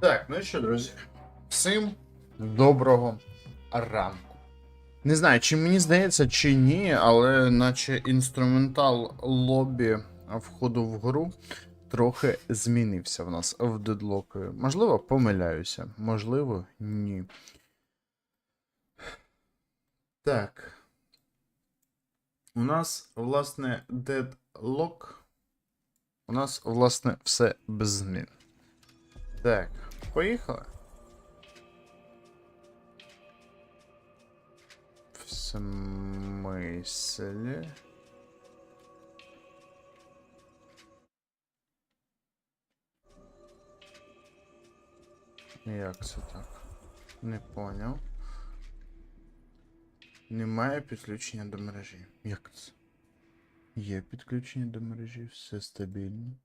Так, ну що, друзі, всім доброго ранку. Не знаю, чи мені здається, чи ні, але наче інструментал лобі входу в гру трохи змінився в нас в дедлоки. Можливо, помиляюся, можливо, ні. Так. У нас, власне, deadlock. У нас, власне, все без змін. Так, поїхали. В смислі? Як це так? Не поняв. Немає підключення до мережі. Як це? Є підключення до мережі, все стабільно.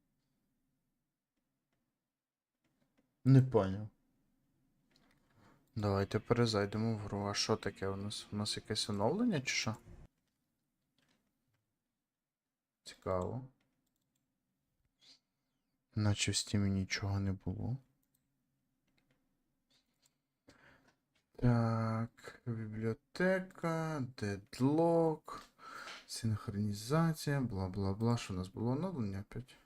Не поняв. Давайте перезайдемо в гру. А що таке у нас? У нас якесь оновлення чи що? Цікаво. Наче в стімі нічого не було. Так, бібліотека, дедлок, синхронізація, бла бла бла. Що у нас було оновлення опять?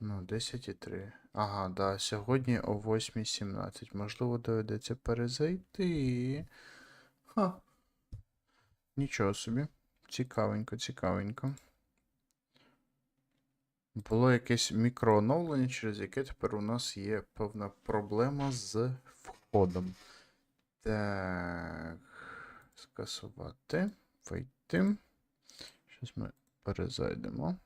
Ну, 10,3. Ага, да, сьогодні о 8.17. Можливо, доведеться перезайти. Ха. Нічого собі. Цікавенько, цікавенько. Було якесь мікрооновлення, через яке тепер у нас є певна проблема з входом. Так. Скасувати. Вийти. Щось ми перезайдемо.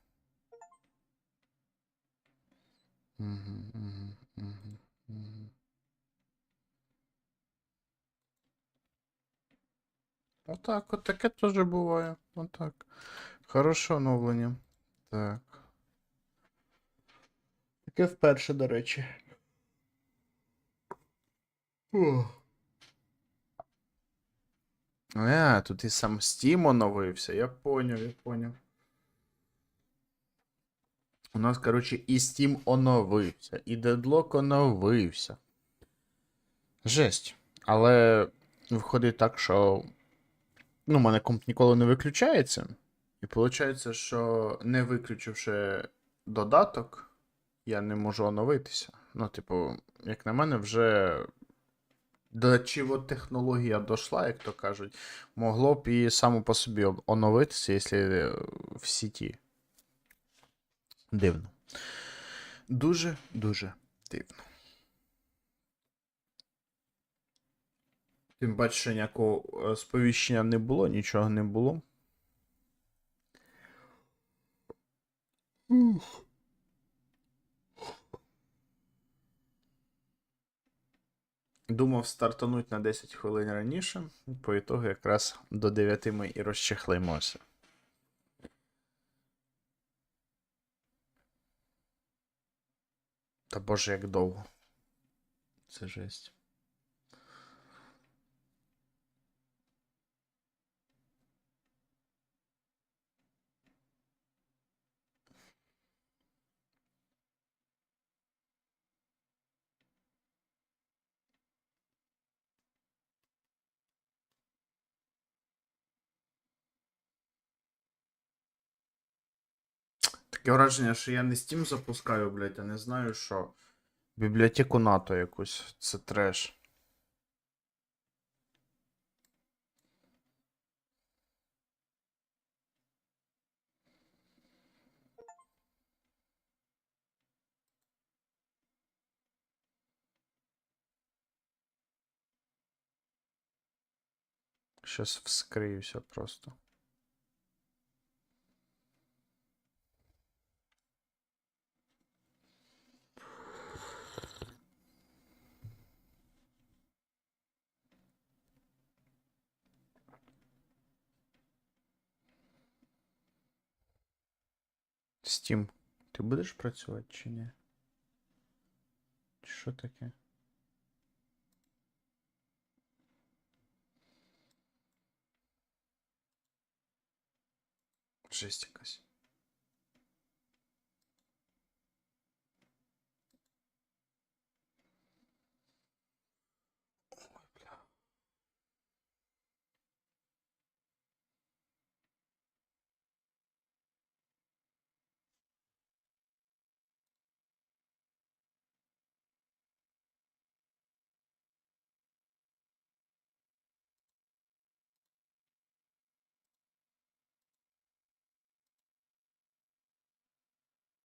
Угу, угу, угу, угу. Отак, от таке теж буває. Отак. Хороше оновлення. Так. Таке вперше, до речі. О. А, тут і сам Steam оновився. Я поняв, я поняв. У нас, коротше, і Steam оновився, і Deadlock оновився. Жесть. Але виходить так, що. Ну, мене комп ніколи не виключається. І виходить, що не виключивши додаток, я не можу оновитися. Ну, типу, як на мене, вже до чого технологія дошла, як то кажуть, могло б і само по собі оновитися, якщо в сіті. Дивно. Дуже-дуже дивно. Тим паче, ніякого е, сповіщення не було, нічого не було. Ух. Думав стартануть на 10 хвилин раніше, по ітогу якраз до 9 ми і розчехлимося. Та боже, як довго. Це жесть. Таке враження, що я не Steam запускаю, блядь, а не знаю, що. Бібліотеку НАТО якусь. Це треш. Щас вскриюся просто. Steam, ти будеш працювати чи ні? Що таке? Жесть якась.